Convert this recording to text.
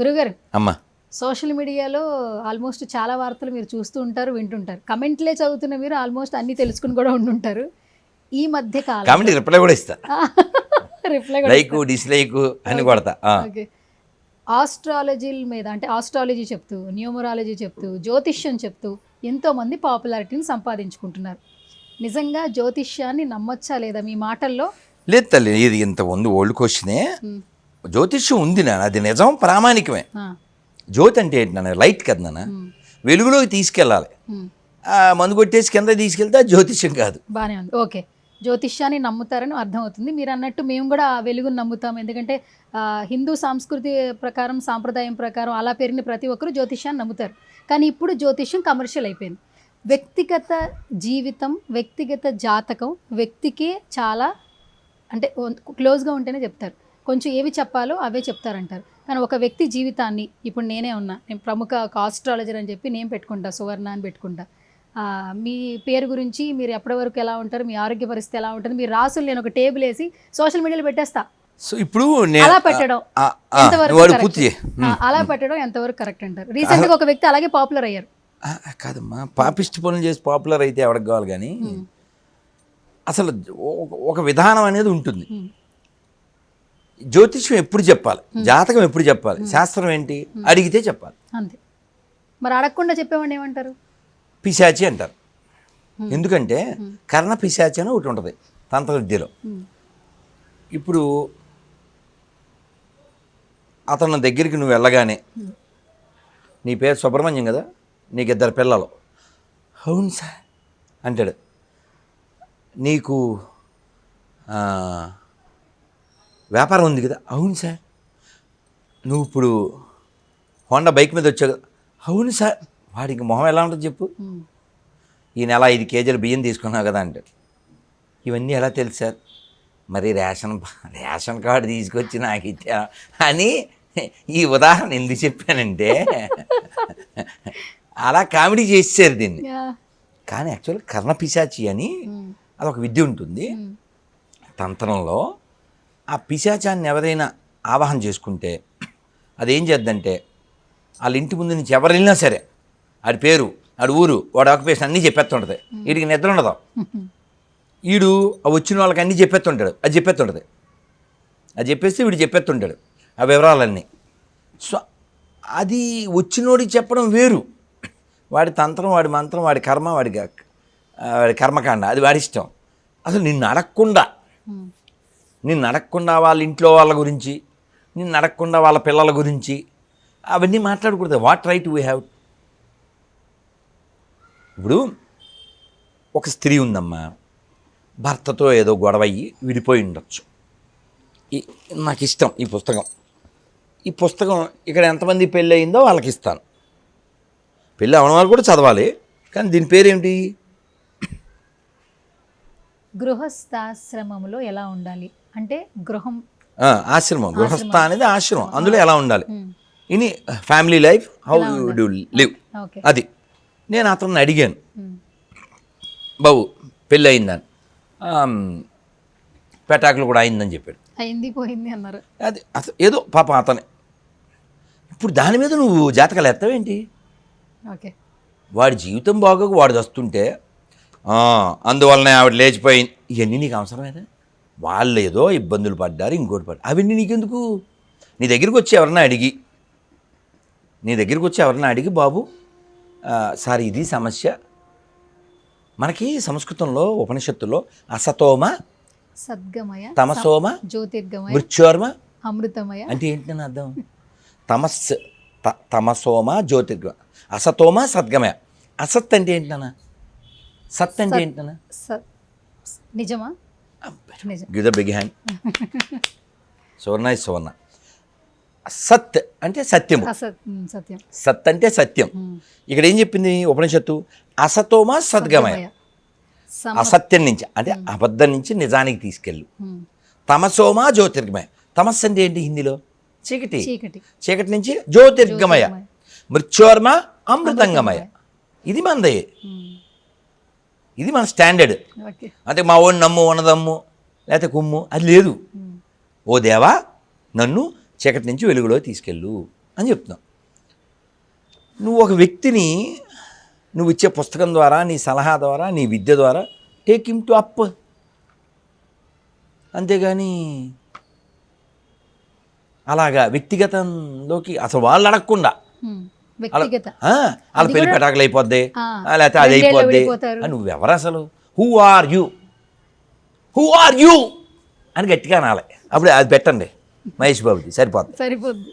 గురుగారు అమ్మా. సోషల్ మీడియాలో ఆల్మోస్ట్ చాలా వార్తలు మీరు చూస్తూ ఉంటారు వింటుంటారు. కమెంట్లే చదువుతున్న మీరు ఆల్మోస్ట్ అన్ని తెలుసుకుని కూడా ఉండుంటారు. ఈ మధ్య కాలం కామెంట్ రిప్లై కూడా ఇస్తా. రిప్లై లైక్ డిస్లైక్ అని కొడతా. ఆ. ఓకే ఆస్ట్రాలజీల మీద అంటే ఆస్ట్రాలజీ చెప్తూ న్యూమరాలజీ చెప్తూ జ్యోతిష్యం చెప్తూ ఎంతోమంది పాపులారిటీని సంపాదించుకుంటున్నారు. నిజంగా జ్యోతిష్యాన్ని నమ్మొచ్చా లేదా మీ మాటల్లో? లేదు తల్లి ఇది ఇంత ఉంది ఓల్డ్ క్వశ్చనే జ్యోతిష్యం ఉంది నాన్న అది నిజం ప్రామాణికమే. జ్యోతి అంటే ఏంటి నాన్న? లైట్ కదా నాన్న. వెలుగులోకి తీసుకెళ్ళాలి. మందు కొట్టేసి కింద తీసుకెళ్తే జ్యోతిష్యం కాదు. బాగానే ఉంది. ఓకే. జ్యోతిష్యాన్ని నమ్ముతారని అర్థమవుతుంది. మీరు అన్నట్టు మేము కూడా ఆ వెలుగును నమ్ముతాం. ఎందుకంటే హిందూ సంస్కృతి ప్రకారం సాంప్రదాయం ప్రకారం అలా పెరిగిన ప్రతి ఒక్కరూ జ్యోతిష్యాన్ని నమ్ముతారు. కానీ ఇప్పుడు జ్యోతిష్యం కమర్షియల్ అయిపోయింది. వ్యక్తిగత జీవితం వ్యక్తిగత జాతకం వ్యక్తికే చాలా అంటే క్లోజ్గా ఉంటేనే చెప్తారు. కొంచెం ఏవి చెప్పాలో అవే చెప్తారంటారు. కానీ ఒక వ్యక్తి జీవితాన్ని ఇప్పుడు నేనే ఉన్నా నేను ప్రముఖ ఆస్ట్రాలజర్ అని చెప్పి నేను పెట్టుకుంటా సువర్ణ అని పెట్టుకుంటా. మీ పేరు గురించి మీరు ఎప్పటి వరకు ఎలా ఉంటారు మీ ఆరోగ్య పరిస్థితి ఎలా ఉంటుంది మీ రాసులు నేను ఒక టేబుల్ వేసి సోషల్ మీడియాలో పెట్టేస్తా. సో ఇప్పుడు అలా పెట్టడం అలా పెట్టడం ఎంతవరకు కరెక్ట్ అంటారు? రీసెంట్గా ఒక వ్యక్తి అలాగే పాపులర్ అయ్యారు. కాదమ్మా పాపిష్టి పనులు చేసి పాపులర్ అయితే ఎవరికి కావాలి కానీ అసలు ఒక- విధానం అనేది ఉంటుంది. జ్యోతిష్యం ఎప్పుడు చెప్పాలి? జాతకం ఎప్పుడు చెప్పాలి? శాస్త్రం ఏంటి? అడిగితే చెప్పాలి. అంతే. మరి అడగకుండా చెప్పేవాడిని ఏమంటారు? పిశాచి అంటారు. ఎందుకంటే కర్ణ పిశాచి అని ఒకటి ఉంటుంది తంత్ర విద్యలో ఇప్పుడు అతను దగ్గరికి నువ్వు వెళ్ళగానే నీ పేరు సుబ్రహ్మణ్యం కదా? నీకు ఇద్దరు పిల్లలు. అవును సార్. అంటాడు. నీకు వ్యాపారం ఉంది కదా. అవును సార్. నువ్వు ఇప్పుడు హోండా బైక్ మీద వచ్చావు కదా. అవును సార్. వాడికి మొహం ఎలా ఉంటుంది చెప్పు. ఈ నెల ఐదు కేజీలు బియ్యం తీసుకున్నావు కదా అంటే. ఇవన్నీ ఎలా తెలుసు సార్? మరి రేషన్ రేషన్ కార్డు తీసుకొచ్చి నాకు ఇచ్చా అని ఈ ఉదాహరణ ఎందుకు చెప్పానంటే అలా కామెడీ చేసేసారు దీన్ని. కానీ యాక్చువల్గా కర్ణపిశాచి అని ఉమ్, అదొక విద్య ఉంటుంది. తంత్రంలో ఆ పిశాచాన్ని ఎవరైనా ఆవాహన చేసుకుంటే అదేం చేద్దంటే వాళ్ళ ఇంటి ముందు నుంచి ఎవరు వెళ్ళినా సరే ఆడి పేరు ఆడి ఊరు వాడు ఆక్యుపేషన్ అన్నీ చెప్పేస్తుంటుంది. వీడికి నిద్ర ఉండదు. వీడు ఆ వచ్చిన వాళ్ళకి అన్నీ చెప్పేస్తుంటాడు. అది చెప్పేస్తుంటుంది. అది చెప్పేస్తే వీడు చెప్పేస్తుంటాడు ఆ వివరాలన్నీ. సో అది వచ్చినోడికి చెప్పడం వేరు. వాడి తంత్రం వాడి మంత్రం వాడి కర్మ వాడి వాడి కర్మకాండ అది వాడి ఇష్టం. అసలు నిన్ను అడగకుండా నేను నిన్ను అడగకుండా వాళ్ళ ఇంట్లో వాళ్ళ గురించి నేను అడగకుండా వాళ్ళ పిల్లల గురించి అవన్నీ మాట్లాడకూడదు. వాట్ రైట్ వీ హ్యావ్ ఇప్పుడు ఒక స్త్రీ ఉందమ్మా. భర్తతో ఏదో గొడవ అయ్యి విడిపోయి ఉండొచ్చు. నాకు ఇష్టం ఈ పుస్తకం. ఈ పుస్తకం ఇక్కడ ఎంతమంది పెళ్ళి అయిందో వాళ్ళకి ఇస్తాను పెళ్ళి అవన వాళ్ళు కూడా చదవాలి. కానీ దీని పేరేమిటి? గృహస్థాశ్రమంలో ఎలా ఉండాలి? అంటే గృహం. ఆశ్రమం. గృహస్థ అనేది ఆశ్రమం. అందులో ఎలా ఉండాలి? ఇని family life how you do live okay. అది. నేను అతన్ని అడిగాను. బాబు పెళ్ళి అయిందని పెటాకులు కూడా అయిందని చెప్పాడు. అయింది పోయింది అన్నారు. అది అసలు ఏదో పాపం అతనే. ఇప్పుడు దాని మీద నువ్వు జాతకాలు ఎత్తావేంటి ఓకే. వాడి జీవితం బాగోక వాడు వస్తుంటే "ఆ, అందువలనే ఆవిడ లేచిపోయింది ఇవన్నీ నీకు అవసరమేనా? వాళ్ళు ఏదో ఇబ్బందులు పడ్డారు ఇంకోటి పడ్డారు. అవన్నీ నీకెందుకు? నీ దగ్గరికి వచ్చి ఎవరన్నా అడిగి నీ దగ్గరికి వచ్చి ఎవరన్నా అడిగి బాబు సార్ ఇది సమస్య. మనకి సంస్కృతంలో ఉపనిషత్తుల్లో అసతోమ సద్గమయ తమసోమ జ్యోతిర్గమయ మృత్యోర్మ. అమృతమయ. అంటే ఏంటని అర్థం? తమస్ తమసోమ జ్యోతిర్గమ. అసతోమ సద్గమయ. అసత్ అంటే ఏంటన్నా? సత్ అంటే ఏంటన్నా? నిజమా? నిజం give the big hand Suvarna is Suvarna. సత్ అంటే సత్యము. సత్యం. సత్ అంటే సత్యం. ఇక్కడ ఏం చెప్పింది ఉపనిషత్తు? అసతోమ సద్గమయ. అసత్యం నుంచి అంటే అబద్ధం నుంచి నిజానికి తీసుకెళ్ళు. తమసోమ జ్యోతిర్గమయ. తమస్సు అంటే ఏంటి హిందీలో? చీకటి. చీకటి. నుంచి జ్యోతిర్గమయ. మృత్యోర్మ అమృతంగమయ. ఇది ఉమ్, ఇది మన స్టాండర్డ్. అంటే మా ఓన్ నమ్ము ఉన్నదమ్ము లేకపోతే కుమ్ము అది లేదు. ఓ దేవా నన్ను చీకటి నుంచి వెలుగులో తీసుకెళ్ళు అని చెప్తున్నాం. నువ్వు ఒక వ్యక్తిని నువ్వు ఇచ్చే పుస్తకం ద్వారా నీ సలహా ద్వారా నీ విద్య ద్వారా టేక్ హిమ్ టు అప్ అంతేగాని అలాగా వ్యక్తిగతంలోకి అసలు వాళ్ళు అడగకుండా వాళ్ళ పెళ్ళి పెటాకులు అయిపోద్ది. లేకపోతే అది అయిపోద్ది. నువ్వెవరు అసలు? Who are you who are you అని గట్టిగా అనాలి. అప్పుడు అది పెట్టండి. మహేష్ బాబుది సరిపోద్ది. సరిపోద్ది.